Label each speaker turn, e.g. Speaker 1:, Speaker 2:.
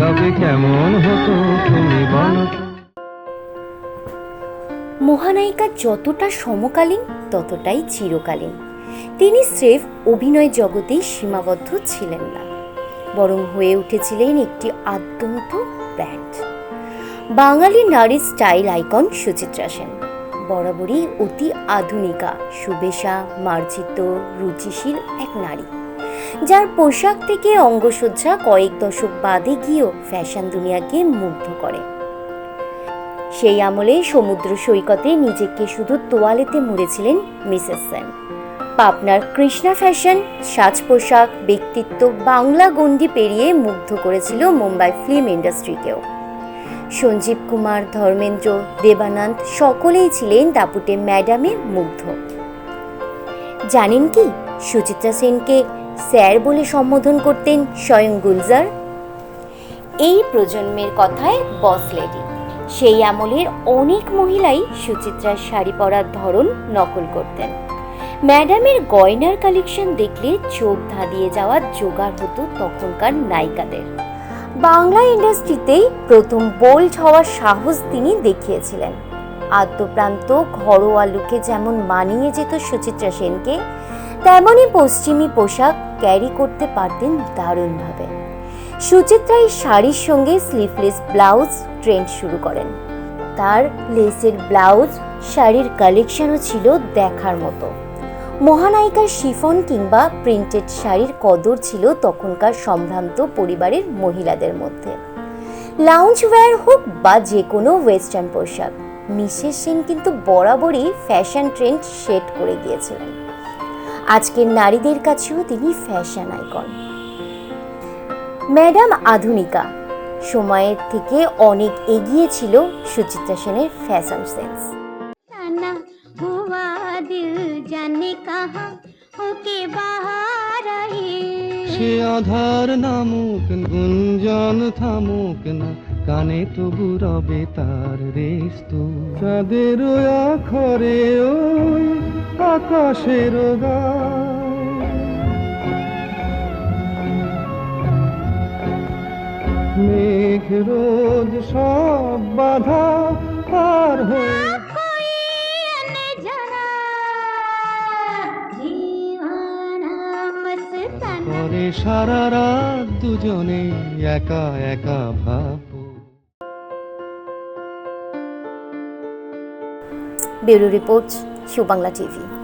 Speaker 1: তবে কেমন হতো তুমি বলো।
Speaker 2: মহানায়িকা যতটা সমকালীন, ততটাই চিরকালীন। তিনি স্রেফ অভিনয় জগতেই সীমাবদ্ধ ছিলেন না, বরং হয়ে উঠেছিলেন একটি আদ্যন্ত ব্র্যান্ড। বাঙালি নারী স্টাইল আইকন সুচিত্রা সেন, বরাবরই অতি আধুনিকা, সুবেশা, মার্জিত, রুচিশীল এক নারী। যার পোশাক থেকে অঙ্গসজ্জা কয়েক দশক বাদে গিয়েও ফ্যাশন দুনিয়াকে মুগ্ধ করে। সেই আমলে সমুদ্র সৈকতে নিজেকে শুধু তোয়ালেতে মুড়েছিলেন মিসেস সেন। পাবনার কৃষ্ণা ফ্যাশন সাজ পোশাক ব্যক্তিত্ব বাংলা গণ্ডি পেরিয়ে মুগ্ধ করেছিল মুম্বাই ফিল্ম ইন্ডাস্ট্রিকেও। সঞ্জীব কুমার, ধর্মেন্দ্র, দেবানন্দ সকলেই ছিলেন দাপুটে ম্যাডামে মুগ্ধ। জানেন কি? সুচিত্রা সেনকে স্যার বলে সম্বোধন করতেন স্বয়ং গুলজার। এই প্রজন্মের কথায় বস লেডি, সেই আমলের অনেক মহিলাই সুচিত্রার শাড়ি পরার ধরন নকল করতেন। ম্যাডামের গয়নার কালেকশন দেখলে চোখ ধাঁধিয়ে যাওয়ার জোগাড় হতো তখনকার নায়িকাদের। বাংলা ইন্ডাস্ট্রিতেই প্রথম বোল্ড হওয়ার সাহস তিনি দেখিয়েছিলেন। আদ্যপ্রান্ত ঘরোয়া লুকে যেমন মানিয়ে যেত সুচিত্রা সেনকে তেমনই পশ্চিমী পোশাক ক্যারি করতে পারতেন দারুণভাবে। সুচিত্রা এই শাড়ির সঙ্গে স্লিভলেস ব্লাউজ ট্রেন্ড শুরু করেন। তার লেসের ব্লাউজ শাড়ির কালেকশনও ছিল দেখার মতো। মহানায়িকার শিফন কিংবা প্রিন্টেড শাড়ির কদর ছিল তখনকার সম্ভ্রান্ত পরিবারের মহিলাদের মধ্যে। লাউঞ্জ ওয়্যার হোক বা যে কোনো ওয়েস্টার্ন পোশাক, মিসেস সেন কিন্তু বরাবরই ফ্যাশন ট্রেন্ড সেট করে গিয়েছিলেন। আজকের নারীদের কাছেও তিনি ফ্যাশন আইকন ম্যাডাম আধুনিকা সময়ের থেকে অনেক এগিয়ে ছিল সুচিত্রা সেনের ফ্যাশন সেন্স
Speaker 1: সে আধার নামুক গুঞ্জন থামুক না কানে তবু রবে তার রেস্তু। চাঁদের আখরে ও আকাশের মেঘ রোজ সব বাধা পার হয়ে সারা রাত দুজনে একা একা ভাব।
Speaker 2: Bureau report Shiv Bangla TV.